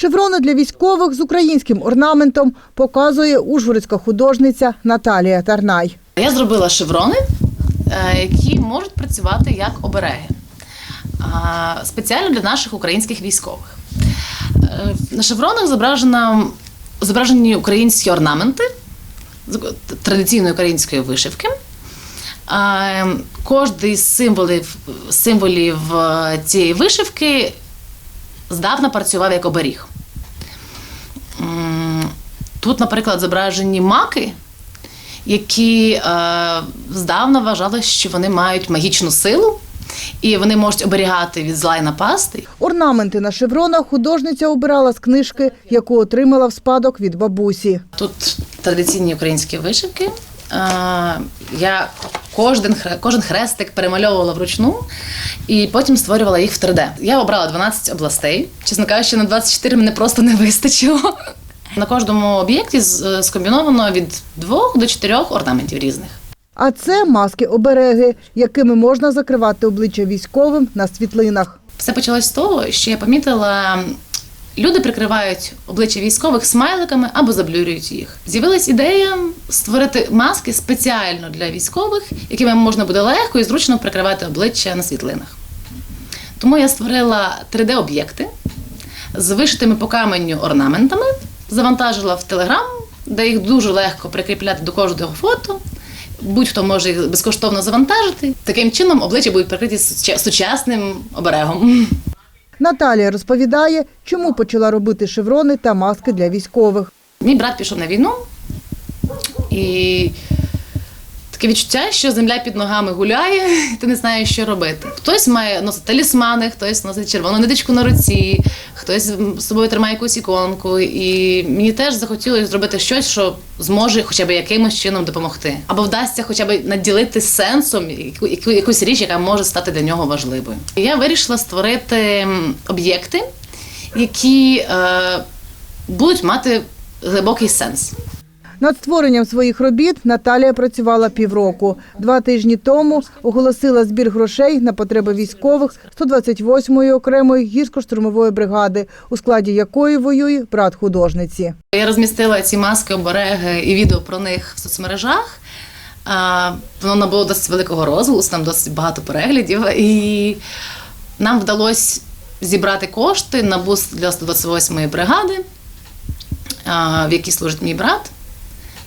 Шеврони для військових з українським орнаментом показує ужгородська художниця Наталія Тарнай. Я зробила шеврони, е, які можуть працювати як обереги спеціально для наших українських військових. Е, На шевронах зображена, зображені українські орнаменти традиційної української вишивки. Кожний з символів, символів е, цієї вишивки здавна працював як оберіг. Тут, наприклад, зображені маки, які е, здавна вважали, що вони мають магічну силу, і вони можуть оберігати від зла й напасти. Орнаменти на шевронах художниця обирала з книжки, яку отримала в спадок від бабусі. Тут традиційні українські вишивки. Е, я кожен, кожен хрестик перемальовувала вручну і потім створювала їх в 3D. Я обрала 12 областей. Чесно кажучи, на 24 мене просто не вистачило. На кожному об'єкті з- скомбіновано від двох до чотирьох орнаментів різних. А це маски-обереги, якими можна закривати обличчя військовим на світлинах. Все почалось з того, що я помітила, люди прикривають обличчя військових смайликами або заблюрюють їх. З'явилась ідея створити маски спеціально для військових, якими можна буде легко і зручно прикривати обличчя на світлинах. Тому я створила 3D-об'єкти з вишитими по каменю орнаментами, завантажила в Телеграм, де їх дуже легко прикріпляти до кожного фото. Будь-хто може їх безкоштовно завантажити. Таким чином обличчя будуть прикриті сучасним оберегом. Наталія розповідає, чому почала робити шеврони та маски для військових. Мій брат пішов на війну, і таке відчуття, що земля під ногами гуляє, і ти не знаєш, що робити. Хтось має носить талісмани, хтось носить червону ниточку на руці, хтось з собою тримає якусь іконку. І мені теж захотілося зробити щось, що зможе хоча б якимось чином допомогти. Або вдасться хоча б наділити сенсом яку- яку- якусь річ, яка може стати для нього важливою. Я вирішила створити об'єкти, які е, будуть мати глибокий сенс. Над створенням своїх робіт Наталія працювала півроку. Два тижні тому оголосила збір грошей на потреби військових 128-ї окремої гірсько-штурмової бригади, у складі якої воює брат художниці. Я розмістила ці маски, обереги і відео про них в соцмережах. Воно набуло досить великого розголосу, там досить багато переглядів. І нам вдалося зібрати кошти на бус для 128-ї бригади, в якій служить мій брат.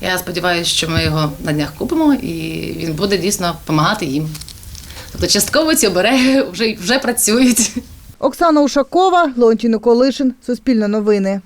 Я сподіваюся, що ми його на днях купимо і він буде дійсно допомагати їм. Тобто частково ці обереги вже, вже працюють. Оксана Ушакова, Леонтій Николишин, Суспільне новини.